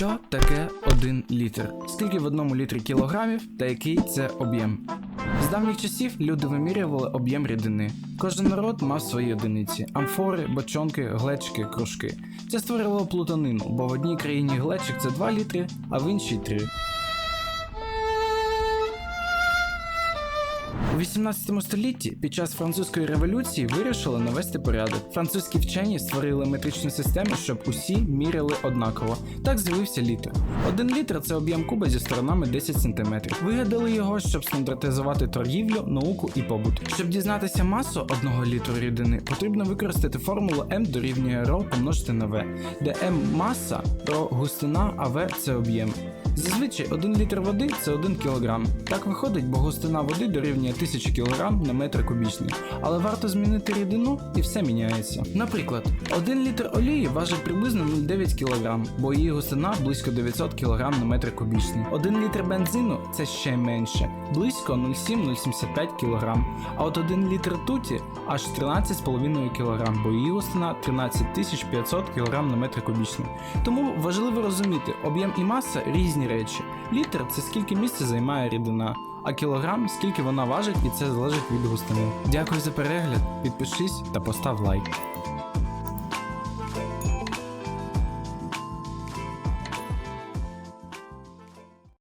Що таке 1 літр? Скільки в одному літрі кілограмів та який це об'єм? З давніх часів люди вимірювали об'єм рідини. Кожен народ мав свої одиниці: амфори, бочонки, глечики, кружки. Це створювало плутанину, бо в одній країні глечик це 2 літри, а в іншій 3. 18 столітті під час французької революції вирішили навести порядок. Французькі вчені створили метричну систему, щоб усі міряли однаково. Так з'явився літр. Один літр це об'єм куба зі сторонами 10 см. Вигадали його, щоб стандартизувати торгівлю, науку і побут. Щоб дізнатися масу одного літру рідини, потрібно використати формулу М дорівнює ρ помножити на В, де М маса, ρ густина, а В це об'єм. Зазвичай 1 літр води це 1 кг. Так виходить, бо густина води дорівнює 1000 кг на метр кубічний. Але варто змінити рідину і все міняється. Наприклад, 1 літр олії важить приблизно 0,9 кг, бо її густина близько 900 кг на метр кубічний. 1 літр бензину це ще менше, близько 0,7-0,75 кг. А от 1 літр ртуті аж 13,5 кг, бо її густина 13500 кг на метр кубічний. Тому важливо розуміти, об'єм і маса різні речі. Літр це скільки місця займає рідина, а кілограм скільки вона важить, і це залежить від густини. Дякую за перегляд, підпишись та постав лайк.